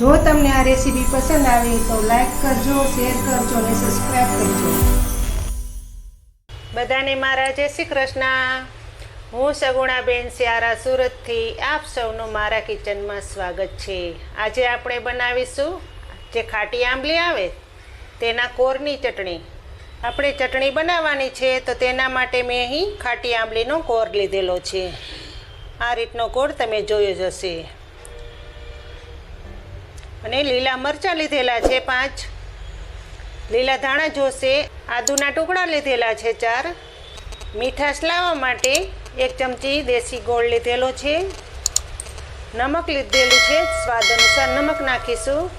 જો તમને આ રેસીપી પસંદ આવી તો લાઈક કરજો, શેર કરજો અને સબસ્ક્રાઈબ કરજો. બધાને મારા જય શ્રી કૃષ્ણ. હું સગુણાબેન સ્યારા સુરતથી આપ સૌનું મારા કિચનમાં સ્વાગત છે. આજે આપણે બનાવીશું જે ખાટી આંબલી આવે, તેના કોરની ચટણી. આપણે ચટણી બનાવવાની છે તો તેના માટે મેં અહીં ખાટી આંબલીનો કોર લીધેલો છે. આ રીતનો કોર તમે જોયો જ હશે. અને લીલા મરચાં લીધેલા છે પાંચ. લીલા ધાણા જોશે. આદુના ટુકડા લીધેલા છે ચાર. મીઠાશ લાવવા માટે એક ચમચી દેશી ગોળ લીધેલો છે. નમક લીધેલું છે. સ્વાદ અનુસાર નમક નાખીશું.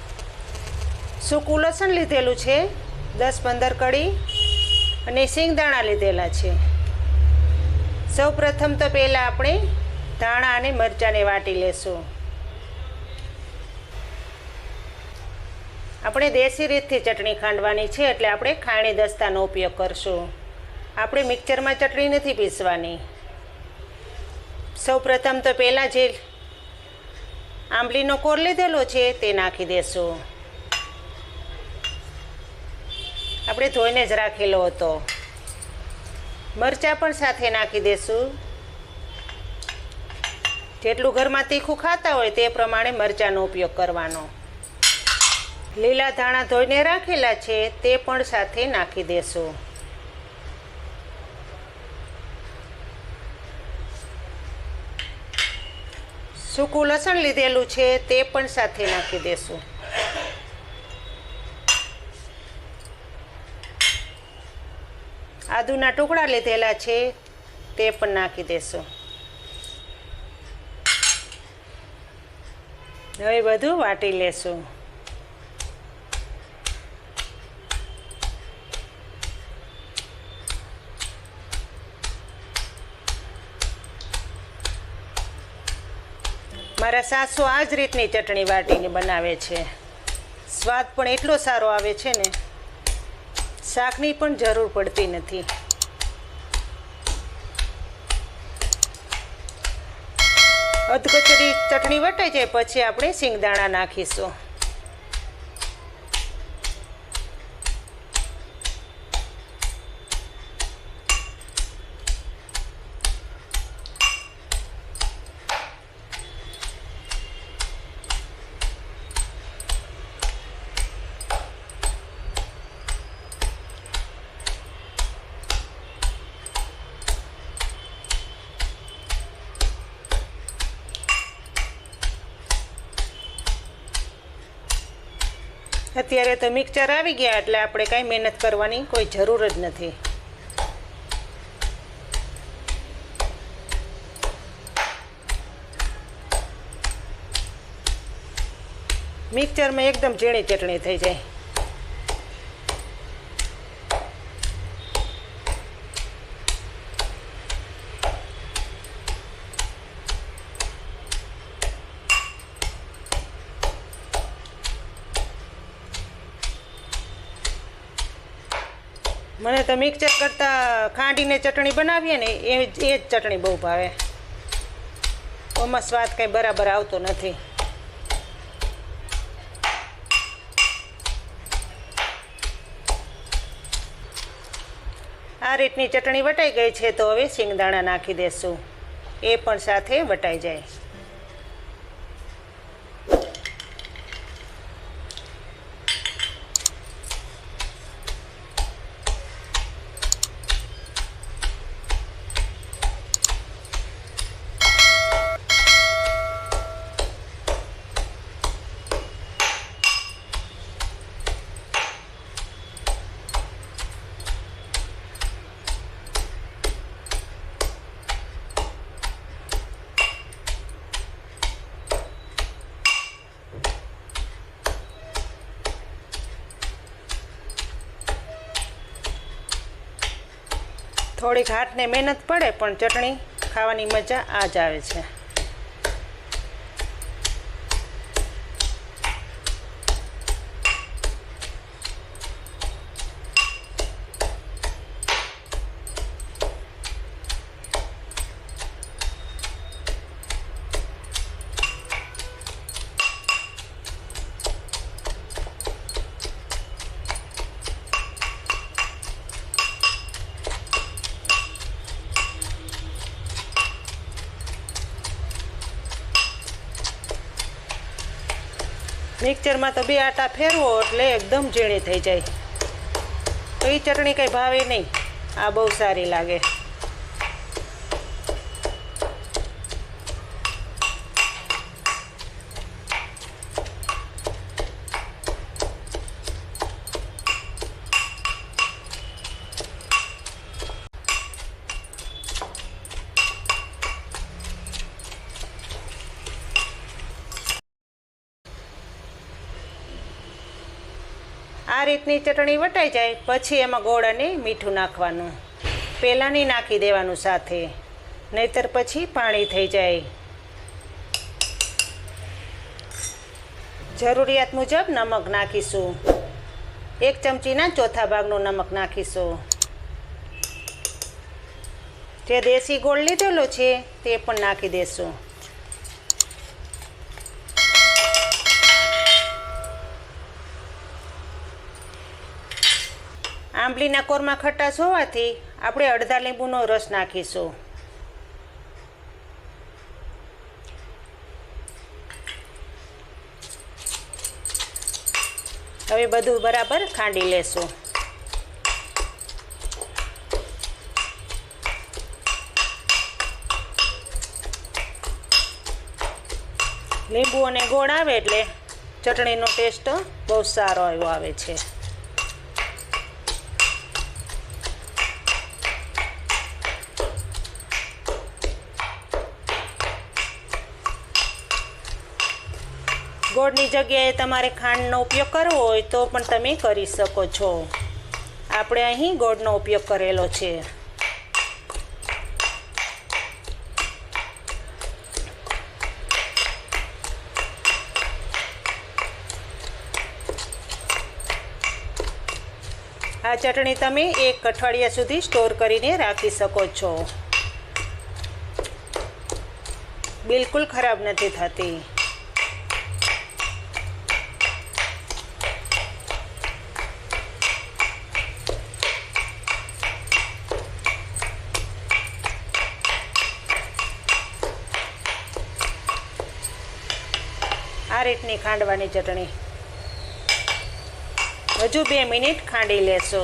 સૂકું લસણ લીધેલું છે. દસ પંદર કળી. અને સિંગદાણા લીધેલા છે. સૌ પ્રથમ તો પહેલાં આપણે ધાણા અને મરચાંને વાટી લેશું. આપણે દેશી રીતથી ચટણી ખાંડવાની છે એટલે આપણે ખાણી દસ્તાનો ઉપયોગ કરશું. આપણે મિક્સરમાં ચટણી નથી પીસવાની. સૌ પ્રથમ તો પહેલાં જે આંબલીનો કોર લીધેલો છે તે નાખી દેશું. આપણે ધોઈને જ રાખેલો હતો. મરચાં પણ સાથે નાખી દેશું. જેટલું ઘરમાં તીખું ખાતા હોય તે પ્રમાણે મરચાંનો ઉપયોગ કરવાનો. લીલા ધાણા ધોઈને રાખેલા છે, તે પણ સાથે નાખી દેશું. સૂકું લસણ લીધેલું છે, તે પણ સાથે નાખી દેશું. આદુના ટુકડા લીધેલા છે, તે પણ નાખી દેશું. હવે બધું વાટી લેશું. મારા સાસુ આ જ રીતની ચટણી વાટીને બનાવે છે. સ્વાદ પણ એટલો સારો આવે છે ને. શાકની પણ જરૂર પડતી નથી. અધકચરી ચટણી વટાઈ જાય, પછી આપણે સિંગદાણા નાખીશું. અત્યારે તો મિક્સર આવી ગયા, એટલે આપણે કાંઈ મહેનત કરવાની કોઈ જરૂર જ નથી. મિક્સરમાં એકદમ ઝીણી ચટણી થઈ જાય. મને તો મિક્સર કરતાં ખાંડીને ચટણી બનાવીએ ને એ એ જ ચટણી બહુ ભાવે. ઓમાં સ્વાદ કંઈ બરાબર આવતો નથી. આ રીતની ચટણી વટાઈ ગઈ છે તો હવે શિંગદાણા નાખી દેશું. એ પણ સાથે વટાઈ જાય. થોડીક હાથને મહેનત પડે પણ ચટણી ખાવાની મજા આ જ આવે છે. મિક્સરમાં તો બે આટા ફેરવો એટલે એકદમ ઝીણી થઈ જાય. તો એ ચટણી કંઈ ભાવે નહીં. આ બહુ સારી લાગે. આ રીતની ચટણી વટાઈ જાય, પછી એમાં ગોળ અને મીઠું નાખવાનું. પહેલાં નહીં નાખી દેવાનું સાથે. નહીતર પછી પાણી થઈ જાય. જરૂરિયાત મુજબ નમક નાખીશું. એક ચમચીના ચોથા ભાગનું નમક નાખીશું. જે દેશી ગોળ લીધેલો છે, તે પણ નાખી દેશું. આંબલીના કોરમાં ખટાશ હોવાથી આપણે અડધા લીંબુનો રસ નાખીશું. હવે બધું બરાબર ખાંડી લેશું. લીંબુ અને ગોળ આવે એટલે ચટણીનો ટેસ્ટ બહુ સારો એવો આવે છે. ગોળની જગ્યાએ તમારે ખાંડનો ઉપયોગ કરવો હોય તો પણ તમે કરી શકો છો. આપણે અહીં ગોળનો ઉપયોગ કરેલો છે. આ ચટણી તમે એક અઠવાડિયા સુધી સ્ટોર કરીને રાખી શકો છો. બિલકુલ ખરાબ નથી થતી આ રીતની ખાંડવાની ચટણી. હજુ બે મિનિટ ખાંડી લેશો.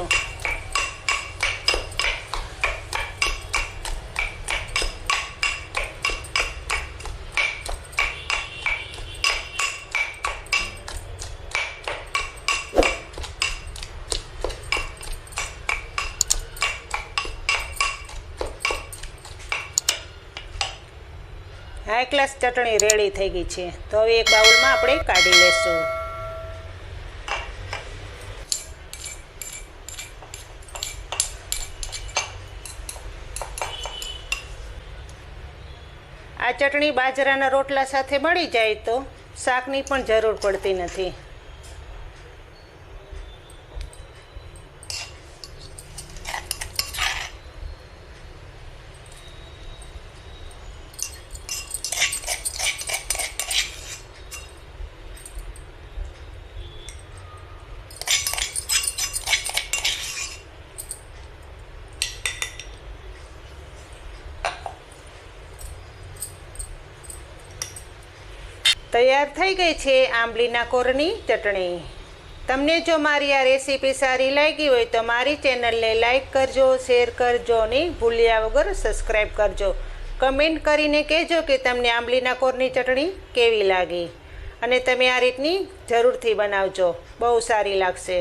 હાઈ ક્લાસ ચટણી રેડી થઈ ગઈ છે. તો હવે એક બાઉલમાં આપણે કાઢી લેશું. આ ચટણી બાજરાના રોટલા સાથે મળી જાય તો શાકની પણ જરૂર પડતી નથી. તૈયાર થઈ ગઈ છે આંબલીના કોરની ચટણી. તમને જો મારી આ રેસીપી સારી લાગી હોય તો મારી ચેનલને લાઈક કરજો, શેર કરજો અને ભૂલ્યા વગર સબસ્ક્રાઈબ કરજો. કમેન્ટ કરીને કહેજો કે તમને આંબલીના કોરની ચટણી કેવી લાગી. અને તમે આ રીતની જરૂરથી બનાવજો. બહુ સારી લાગશે.